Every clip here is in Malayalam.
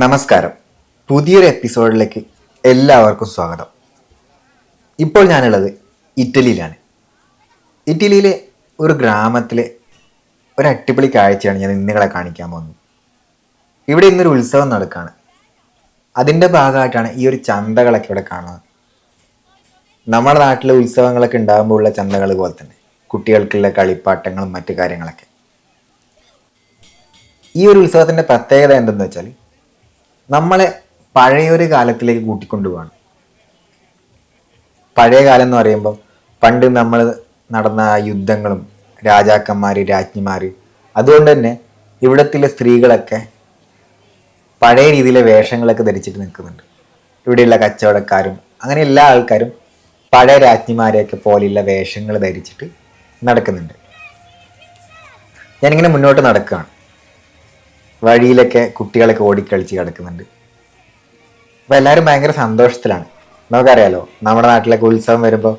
നമസ്കാരം. പുതിയൊരു എപ്പിസോഡിലേക്ക് എല്ലാവർക്കും സ്വാഗതം. ഇപ്പോൾ ഞാനുള്ളത് ഇറ്റലിയിലാണ്. ഇറ്റലിയിലെ ഒരു ഗ്രാമത്തിലെ ഒരു അടിപൊളി കാഴ്ചയാണ് ഞാൻ നിങ്ങളെ കാണിക്കാൻ പോകുന്നത്. ഇവിടെ ഇന്നൊരു ഉത്സവം നടക്കുകയാണ് അതിന്റെ ഭാഗമായിട്ടാണ് ഈ ഒരു ചന്തകളൊക്കെ ഇവിടെ കാണുന്നത്. നമ്മുടെ നാട്ടിലെ ഉത്സവങ്ങളൊക്കെ ഉണ്ടാകുമ്പോൾ ഉള്ള ചന്തകൾ പോലെ തന്നെ. കുട്ടികൾക്കുള്ള കളിപ്പാട്ടങ്ങളും മറ്റു കാര്യങ്ങളൊക്കെ. ഈ ഒരു ഉത്സവത്തിന്റെ പ്രത്യേകത എന്തെന്ന് വെച്ചാൽ നമ്മളെ പഴയൊരു കാലത്തിലേക്ക് കൂട്ടിക്കൊണ്ടുപോവാണ്. പഴയ കാലം എന്ന് പറയുമ്പോൾ പണ്ട് നമ്മൾ നടന്ന യുദ്ധങ്ങളും രാജാക്കന്മാർ രാജ്ഞിമാർ അതുകൊണ്ട് തന്നെ ഇവിടത്തിലെ സ്ത്രീകളൊക്കെ പഴയ രീതിയിലെ വേഷങ്ങളൊക്കെ ധരിച്ചിട്ട് നിൽക്കുന്നുണ്ട്. ഇവിടെയുള്ള കച്ചവടക്കാരും അങ്ങനെ എല്ലാ ആൾക്കാരും പഴയ രാജ്ഞിമാരെയൊക്കെ പോലെയുള്ള വേഷങ്ങൾ ധരിച്ചിട്ട് നടക്കുന്നുണ്ട്. ഞാനിങ്ങനെ മുന്നോട്ട് നടക്കുകയാണ്. വഴിയിലൊക്കെ കുട്ടികളൊക്കെ ഓടിക്കളിച്ച് കിടക്കുന്നുണ്ട്. അപ്പോൾ എല്ലാവരും ഭയങ്കര സന്തോഷത്തിലാണ്. നമുക്കറിയാലോ നമ്മുടെ നാട്ടിലൊക്കെ ഉത്സവം വരുമ്പോൾ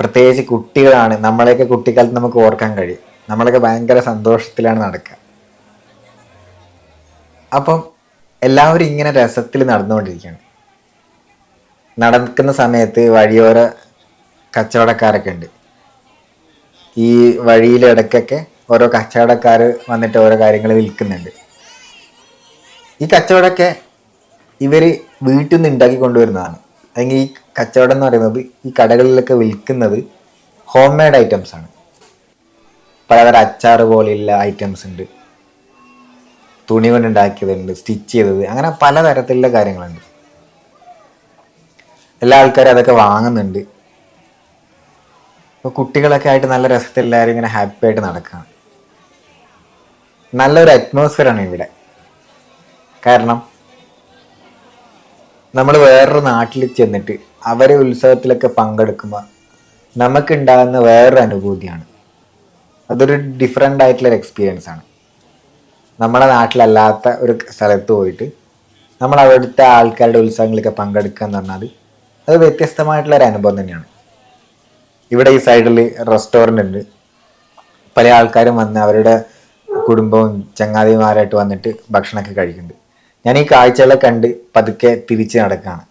പ്രത്യേകിച്ച് കുട്ടികളാണ് നമ്മളെയൊക്കെ കുട്ടിക്കാലത്ത് നമുക്ക് ഓർക്കാൻ കഴിയും. നമ്മളൊക്കെ ഭയങ്കര സന്തോഷത്തിലാണ് നടക്കുക. അപ്പം എല്ലാവരും ഇങ്ങനെ രസത്തിൽ നടന്നുകൊണ്ടിരിക്കുകയാണ്. നടക്കുന്ന സമയത്ത് വഴിയോര കച്ചവടക്കാരൊക്കെ ഉണ്ട്. ഈ വഴിയിലിടക്കൊക്കെ ഓരോ കച്ചവടക്കാർ വന്നിട്ട് ഓരോ കാര്യങ്ങൾ വിൽക്കുന്നുണ്ട്. ഈ കച്ചവടമൊക്കെ ഇവർ വീട്ടിൽ നിന്ന് ഉണ്ടാക്കി കൊണ്ടുവരുന്നതാണ്. അല്ലെങ്കിൽ ഈ കച്ചവടം എന്ന് പറയുന്നത് ഈ കടകളിലൊക്കെ വിൽക്കുന്നത് ഹോം മെയ്ഡ് ഐറ്റംസ് ആണ്. പലതരം അച്ചാർ പോലെയുള്ള ഐറ്റംസ് ഉണ്ട്. തുണി കൊണ്ട് ഉണ്ടാക്കിയതുണ്ട് സ്റ്റിച്ച് ചെയ്തത് അങ്ങനെ പലതരത്തിലുള്ള കാര്യങ്ങളുണ്ട്. എല്ലാ ആൾക്കാരും അതൊക്കെ വാങ്ങുന്നുണ്ട്. ഇപ്പോൾ കുട്ടികളൊക്കെ ആയിട്ട് നല്ല രസത്തിൽ എല്ലാവരും ഇങ്ങനെ ഹാപ്പി ആയിട്ട് നടക്കുകയാണ്. നല്ലൊരു അറ്റ്മോസ്ഫിയറാണ് ഇവിടെ. കാരണം നമ്മൾ വേറൊരു നാട്ടിൽ ചെന്നിട്ട് അവരെ ഉത്സവത്തിലൊക്കെ പങ്കെടുക്കുമ്പോൾ നമുക്കുണ്ടാകുന്ന വേറൊരു അനുഭൂതിയാണ്. അതൊരു ഡിഫറെന്റ് ആയിട്ടുള്ളൊരു എക്സ്പീരിയൻസ് ആണ്. നമ്മുടെ നാട്ടിലല്ലാത്ത ഒരു സ്ഥലത്ത് പോയിട്ട് നമ്മൾ അവിടുത്തെ ആൾക്കാരുടെ ഉത്സവങ്ങളിലൊക്കെ പങ്കെടുക്കുക എന്ന് പറഞ്ഞാൽ അത് വ്യത്യസ്തമായിട്ടുള്ള ഒരു അനുഭവം തന്നെയാണ്. ഇവിടെ ഈ സൈഡിൽ റെസ്റ്റോറന്റ് ഉണ്ട്. പല ആൾക്കാരും വന്ന് അവരുടെ കുടുംബവും ചങ്ങാതിമാരായിട്ട് വന്നിട്ട് ഭക്ഷണമൊക്കെ കഴിക്കുന്നുണ്ട്. ഞാൻ ഈ കാഴ്ചകളെ കണ്ട് പതുക്കെ തിരിച്ചു നടക്കുകയാണ്